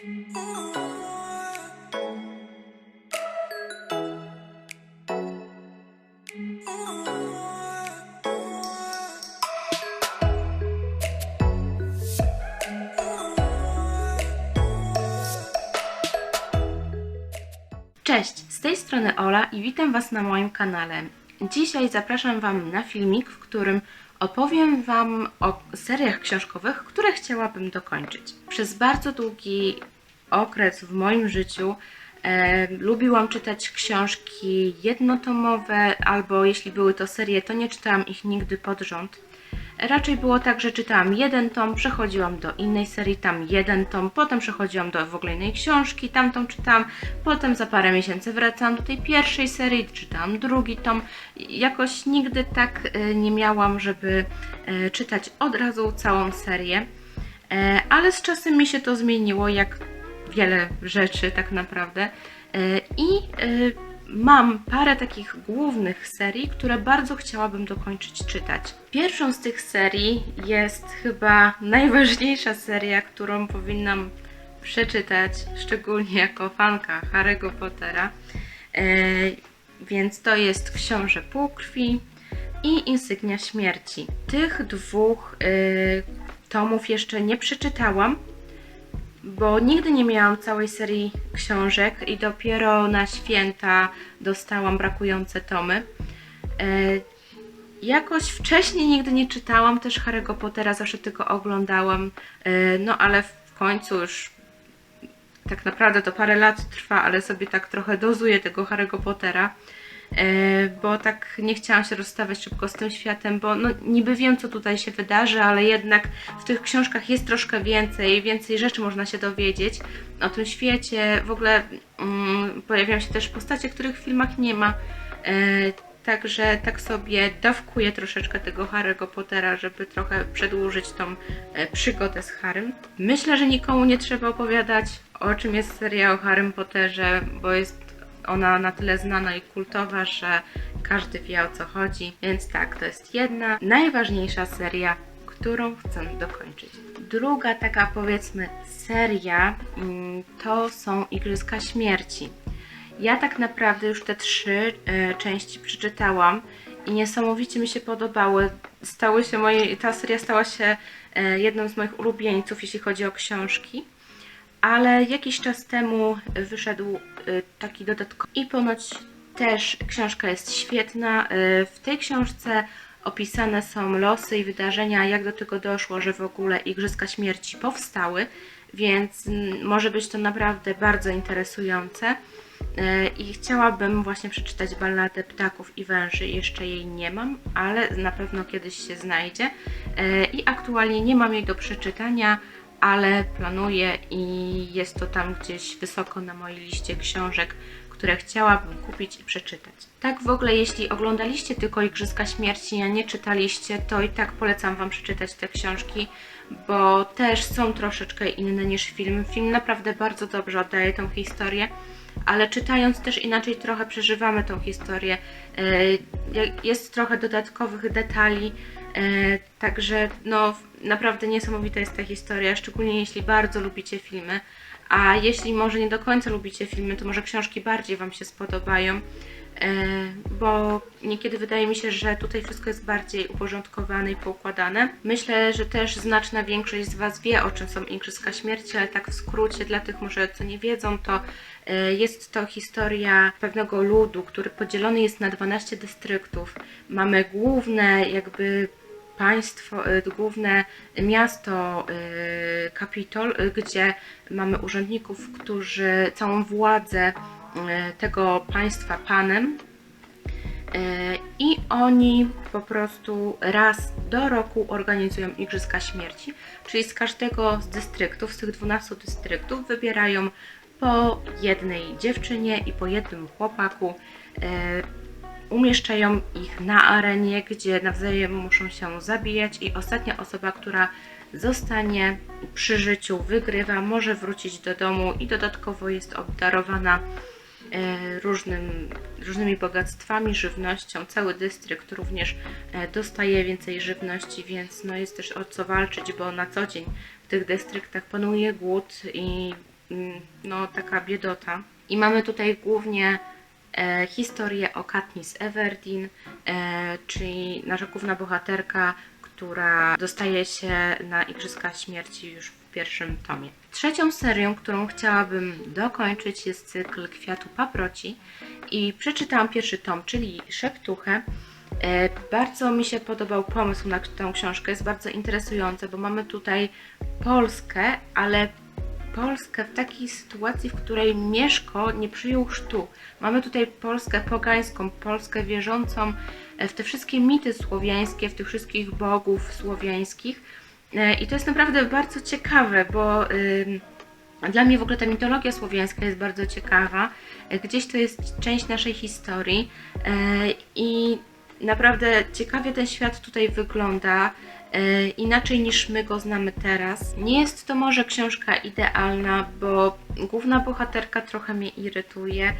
Cześć, z tej strony Ola i witam Was na moim kanale. Dzisiaj zapraszam Wam na filmik, w którym opowiem Wam o seriach książkowych, które chciałabym dokończyć. Przez bardzo długi okres w moim życiu e, lubiłam czytać książki jednotomowe, albo jeśli były to serie, to nie czytałam ich nigdy pod rząd. Raczej było tak, że czytałam jeden tom, przechodziłam do innej serii, tam jeden tom, potem przechodziłam do w ogóle innej książki, tamtą czytałam, potem za parę miesięcy wracałam do tej pierwszej serii, czytałam drugi tom. Jakoś nigdy tak e, nie miałam, żeby e, czytać od razu całą serię, E, ale z czasem mi się to zmieniło, jak wiele rzeczy tak naprawdę. E, I e, mam parę takich głównych serii, które bardzo chciałabym dokończyć czytać. Pierwszą z tych serii jest chyba najważniejsza seria, którą powinnam przeczytać, szczególnie jako fanka Harry'ego Pottera. E, więc to jest Książę Półkrwi i Insygnia Śmierci. Tych dwóch tomów jeszcze nie przeczytałam, bo nigdy nie miałam całej serii książek i dopiero na święta dostałam brakujące tomy. E, jakoś wcześniej nigdy nie czytałam też Harry'ego Pottera, zawsze tylko oglądałam, e, no ale w końcu już tak naprawdę to parę lat trwa, ale sobie tak trochę dozuję tego Harry'ego Pottera, bo tak nie chciałam się rozstawać szybko z tym światem, bo no, niby wiem, co tutaj się wydarzy, ale jednak w tych książkach jest troszkę więcej, więcej rzeczy można się dowiedzieć o tym świecie. W ogóle mm, pojawiają się też postacie, których w filmach nie ma. E, Także tak sobie dawkuję troszeczkę tego Harry'ego Pottera, żeby trochę przedłużyć tą e, przygodę z Harrym. Myślę, że nikomu nie trzeba opowiadać, o czym jest seria o Harrym Potterze, bo jest ona na tyle znana i kultowa, że każdy wie o co chodzi. Więc tak, to jest jedna najważniejsza seria, którą chcę dokończyć. Druga taka powiedzmy seria mm, to są Igrzyska Śmierci. Ja tak naprawdę już te trzy e, części przeczytałam i niesamowicie mi się podobały. Stały się moje, ta seria stała się e, jedną z moich ulubieńców, jeśli chodzi o książki. Ale jakiś czas temu wyszedł e, taki dodatkowy i ponoć też książka jest świetna. E, W tej książce opisane są losy i wydarzenia, jak do tego doszło, że w ogóle Igrzyska Śmierci powstały, więc może być to naprawdę bardzo interesujące. E, I chciałabym właśnie przeczytać balladę ptaków i węży. Jeszcze jej nie mam, ale na pewno kiedyś się znajdzie. I aktualnie nie mam jej do przeczytania, ale planuję i jest to tam gdzieś wysoko na mojej liście książek, które chciałabym kupić i przeczytać. Tak w ogóle, jeśli oglądaliście tylko Igrzyska Śmierci, a nie czytaliście, to i tak polecam Wam przeczytać te książki, bo też są troszeczkę inne niż film. Film naprawdę bardzo dobrze oddaje tą historię ale czytając też inaczej trochę przeżywamy tą historię. E, Jest trochę dodatkowych detali, także no naprawdę niesamowita jest ta historia, szczególnie jeśli bardzo lubicie filmy. A jeśli może nie do końca lubicie filmy, to może książki bardziej Wam się spodobają, e, bo niekiedy wydaje mi się, że tutaj wszystko jest bardziej uporządkowane i poukładane. Myślę, że też znaczna większość z Was wie, o czym są Igrzyska Śmierci, ale tak w skrócie, dla tych może co nie wiedzą, to e, jest to historia pewnego ludu, który podzielony jest na 12 dystryktów. Mamy główne jakby państwo, y, główne miasto y, Kapitol, y, gdzie mamy urzędników, którzy całą władzę tego państwa panem i oni po prostu raz do roku organizują Igrzyska Śmierci, czyli z każdego z dystryktów, z tych 12 dystryktów wybierają po jednej dziewczynie i po jednym chłopaku. Umieszczają ich na arenie, gdzie nawzajem muszą się zabijać i ostatnia osoba, która zostanie przy życiu, wygrywa, może wrócić do domu i dodatkowo jest obdarowana e, różnym, różnymi bogactwami, żywnością. Cały dystrykt również e, dostaje więcej żywności, więc no jest też o co walczyć, bo na co dzień w tych dystryktach panuje głód i mm, no, taka biedota. I mamy tutaj głównie historię o Katniss Everdeen, e, czyli nasza główna bohaterka, która dostaje się na Igrzyska Śmierci już w pierwszym tomie. Trzecią serią, którą chciałabym dokończyć jest cykl Kwiatu Paproci i przeczytałam pierwszy tom, czyli Szeptuchę. E, Bardzo mi się podobał pomysł na tę książkę, jest bardzo interesujący, bo mamy tutaj Polskę, ale Polskę w takiej sytuacji, w której Mieszko nie przyjął chrztu. Mamy tutaj Polskę pogańską, Polskę wierzącą e, w te wszystkie mity słowiańskie, w tych wszystkich bogów słowiańskich. E, I to jest naprawdę bardzo ciekawe, bo dla mnie w ogóle ta mitologia słowiańska jest bardzo ciekawa. E, Gdzieś to jest część naszej historii i naprawdę ciekawie ten świat tutaj wygląda. E, Inaczej niż my go znamy teraz. Nie jest to może książka idealna, bo główna bohaterka trochę mnie irytuje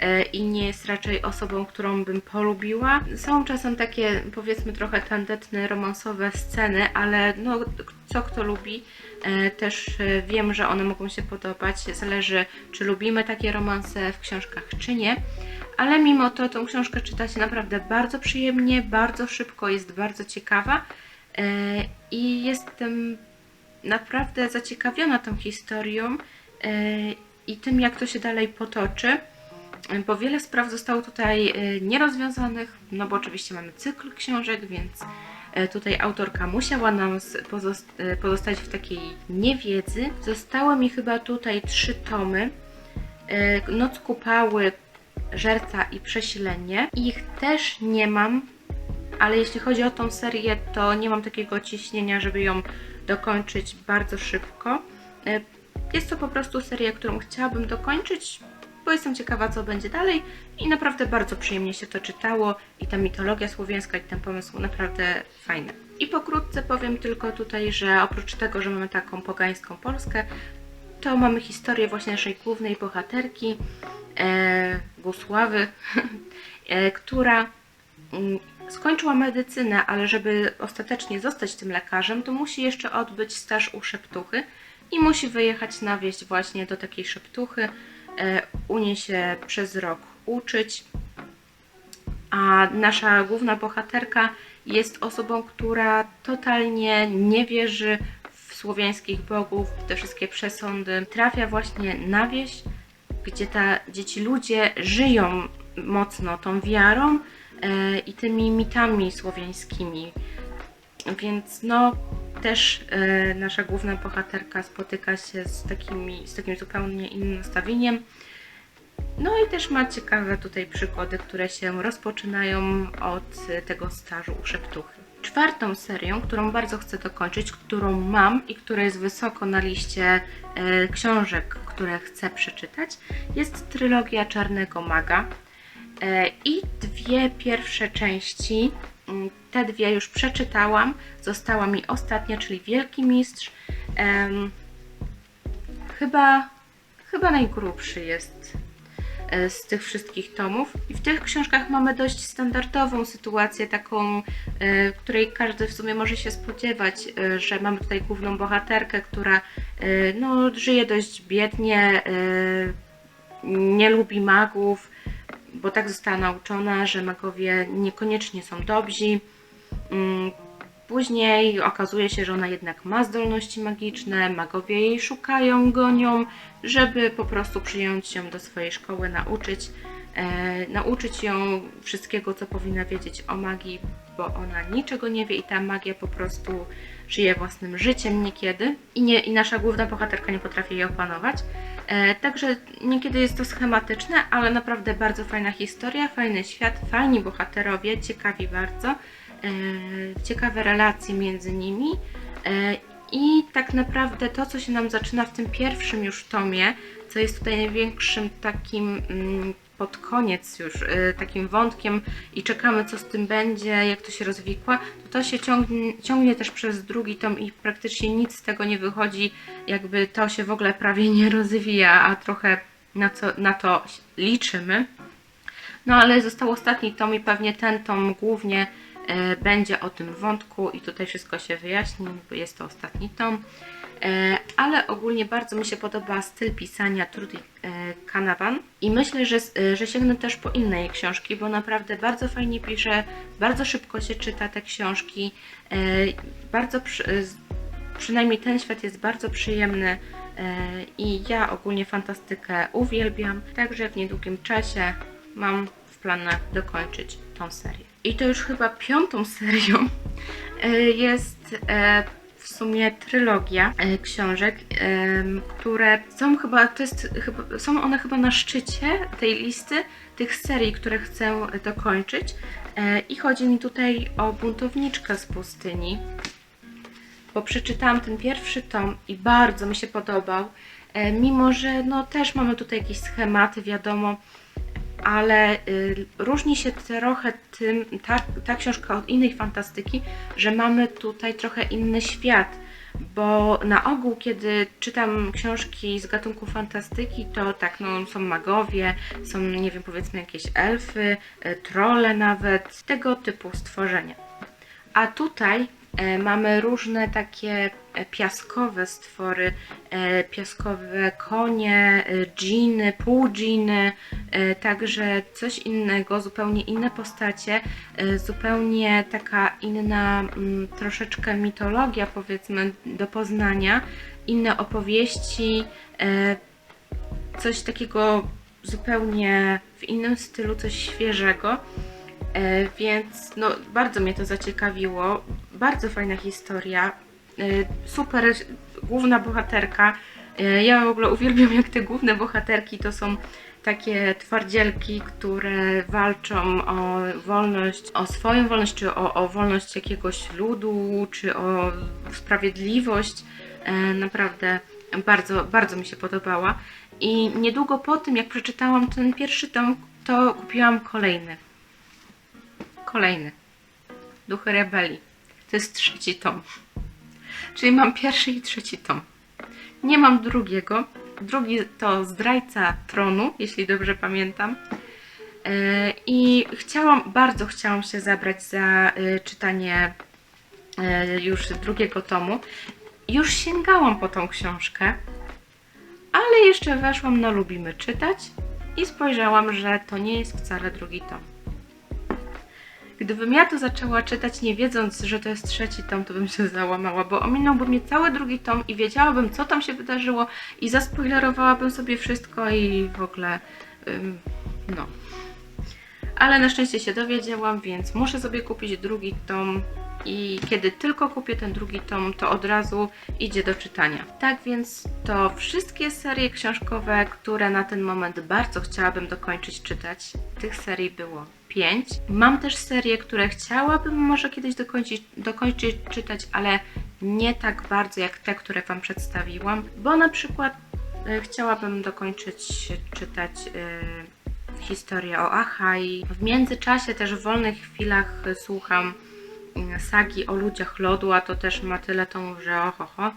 e, i nie jest raczej osobą, którą bym polubiła. Są czasem takie, powiedzmy, trochę tandetne, romansowe sceny, ale no, co kto lubi. E, Też wiem, że one mogą się podobać. Zależy, czy lubimy takie romanse w książkach, czy nie. Ale mimo to tą książkę czyta się naprawdę bardzo przyjemnie, bardzo szybko, jest bardzo ciekawa i jestem naprawdę zaciekawiona tą historią e, i tym, jak to się dalej potoczy, e, bo wiele spraw zostało tutaj e, nierozwiązanych, no bo oczywiście mamy cykl książek, więc e, tutaj autorka musiała nam e, pozostać w takiej niewiedzy. Zostały mi chyba tutaj trzy tomy. E, Noc kupały, Żerca i Przesilenie. Ich też nie mam, ale jeśli chodzi o tą serię, to nie mam takiego ciśnienia, żeby ją dokończyć bardzo szybko. E, Jest to po prostu seria, którą chciałabym dokończyć, bo jestem ciekawa, co będzie dalej i naprawdę bardzo przyjemnie się to czytało i ta mitologia słowiańska i ten pomysł naprawdę fajny. I pokrótce powiem tylko tutaj, że oprócz tego, że mamy taką pogańską Polskę, to mamy historię właśnie naszej głównej bohaterki, e, Gusławy, e, która mm, skończyła medycynę, ale żeby ostatecznie zostać tym lekarzem, to musi jeszcze odbyć staż u szeptuchy i musi wyjechać na wieś właśnie do takiej szeptuchy, e, u niej się przez rok uczyć. A nasza główna bohaterka jest osobą, która totalnie nie wierzy w słowiańskich bogów, w te wszystkie przesądy. Trafia właśnie na wieś, gdzie ta, gdzie ci ludzie żyją mocno tą wiarą i tymi mitami słowiańskimi. Więc no też e, nasza główna bohaterka spotyka się z, takimi, z takim zupełnie innym nastawieniem. No i też ma ciekawe tutaj przygody, które się rozpoczynają od e, tego stażu u szeptuchy. Czwartą serią, którą bardzo chcę dokończyć, którą mam i która jest wysoko na liście e, książek, które chcę przeczytać, jest trylogia Czarnego Maga. E, I dwie pierwsze części, mm, te dwie już przeczytałam. Została mi ostatnia, czyli Wielki Mistrz. Chyba, chyba najgrubszy jest e, z tych wszystkich tomów. I w tych książkach mamy dość standardową sytuację, taką, e, której każdy w sumie może się spodziewać, że mamy tutaj główną bohaterkę, która no, żyje dość biednie, nie lubi magów, bo tak została nauczona, że magowie niekoniecznie są dobrzy. Mm, Później okazuje się, że ona jednak ma zdolności magiczne, magowie jej szukają, gonią, żeby po prostu przyjąć ją do swojej szkoły, nauczyć, e, nauczyć ją wszystkiego, co powinna wiedzieć o magii, bo ona niczego nie wie i ta magia po prostu żyje własnym życiem niekiedy i, nie, i nasza główna bohaterka nie potrafi jej opanować. E, także niekiedy jest to schematyczne, ale naprawdę bardzo fajna historia, fajny świat, fajni bohaterowie, ciekawi bardzo e, ciekawe relacje między nimi. E, I tak naprawdę to, co się nam zaczyna w tym pierwszym już tomie, co jest tutaj największym takim mm, pod koniec już e, takim wątkiem i czekamy, co z tym będzie, jak to się rozwikła, to to się ciągnie, ciągnie też przez drugi tom i praktycznie nic z tego nie wychodzi, jakby to się w ogóle prawie nie rozwija, a trochę na, co, na to liczymy. No ale został ostatni tom i pewnie ten tom głównie e, będzie o tym wątku i tutaj wszystko się wyjaśni, bo jest to ostatni tom. E, ale ogólnie bardzo mi się podoba styl pisania Trudy e, Canavan i myślę, że, e, że sięgnę też po inne jej książki, bo naprawdę bardzo fajnie pisze, bardzo szybko się czyta te książki, e, bardzo przy, e, przynajmniej ten świat jest bardzo przyjemny e, i ja ogólnie fantastykę uwielbiam, także w niedługim czasie mam w planach dokończyć tą serię. I to już chyba piątą serią e, jest e, w sumie trylogia e, książek, które są chyba, to jest, chyba, są one chyba na szczycie tej listy tych serii, które chcę dokończyć. E, I chodzi mi tutaj o buntowniczkę z pustyni, bo przeczytałam ten pierwszy tom i bardzo mi się podobał. E, mimo, że no też mamy tutaj jakieś schematy, wiadomo, ale y, różni się trochę tym, ta, ta książka od innej fantastyki, że mamy tutaj trochę inny świat. Bo na ogół, kiedy czytam książki z gatunku fantastyki, to tak, no, są magowie, są, nie wiem, powiedzmy jakieś elfy, e, trolle nawet, tego typu stworzenia. A tutaj mamy różne takie e, piaskowe stwory, e, piaskowe konie, e, dżiny, pół dżiny, e, także coś innego, zupełnie inne postacie, e, zupełnie taka inna mm, troszeczkę mitologia powiedzmy do poznania, inne opowieści, e, coś takiego zupełnie w innym stylu, coś świeżego. E, więc no, bardzo mnie to zaciekawiło. Bardzo fajna historia. E, super główna bohaterka. E, ja w ogóle uwielbiam, jak te główne bohaterki to są takie twardzielki, które walczą o wolność, o swoją wolność, czy o, o wolność jakiegoś ludu, czy o sprawiedliwość. Naprawdę bardzo, bardzo mi się podobała. I niedługo po tym, jak przeczytałam ten pierwszy tom, to kupiłam kolejny kolejny. Duchy Rebelii. To jest trzeci tom. Czyli mam pierwszy i trzeci tom. Nie mam drugiego. Drugi to Zdrajca Tronu, jeśli dobrze pamiętam. E, I chciałam, bardzo chciałam się zabrać za e, czytanie e, już drugiego tomu. Już sięgałam po tą książkę, ale jeszcze weszłam na Lubimy Czytać i spojrzałam, że to nie jest wcale drugi tom. Gdybym ja to zaczęła czytać nie wiedząc, że to jest trzeci tom, to bym się załamała, bo ominąłby mnie cały drugi tom i wiedziałabym, co tam się wydarzyło i zaspoilerowałabym sobie wszystko i w ogóle, ym, no. Ale na szczęście się dowiedziałam, więc muszę sobie kupić drugi tom i kiedy tylko kupię ten drugi tom, to od razu idzie do czytania. Tak więc to wszystkie serie książkowe, które na ten moment bardzo chciałabym dokończyć czytać. Tych serii było 5. Mam też serie, które chciałabym może kiedyś dokończyć, dokończyć czytać, ale nie tak bardzo jak te, które Wam przedstawiłam, bo na przykład e, chciałabym dokończyć czytać e, historię o Achai. W międzyczasie też w wolnych chwilach e, słucham mm, sagi o ludziach lodu, a to też ma tyle tomów, że ohoho,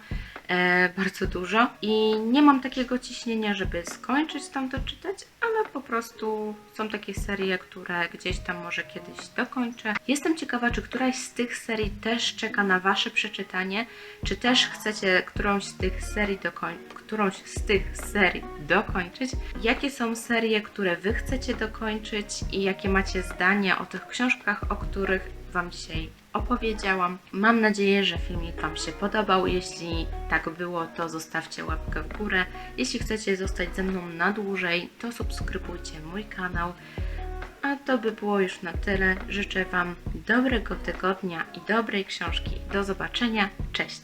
e, bardzo dużo. I nie mam takiego ciśnienia, żeby skończyć tam to czytać, po prostu są takie serie, które gdzieś tam może kiedyś dokończę. Jestem ciekawa, czy któraś z tych serii też czeka na Wasze przeczytanie, czy też chcecie którąś z tych serii dokończyć, którąś z tych serii dokończyć. Jakie są serie, które Wy chcecie dokończyć i jakie macie zdania o tych książkach, o których Wam dzisiaj opowiedziałam. Mam nadzieję, że filmik Wam się podobał. Jeśli tak było, to zostawcie łapkę w górę. Jeśli chcecie zostać ze mną na dłużej, to subskrybujcie mój kanał. A to by było już na tyle. Życzę Wam dobrego tygodnia i dobrej książki. Do zobaczenia. Cześć!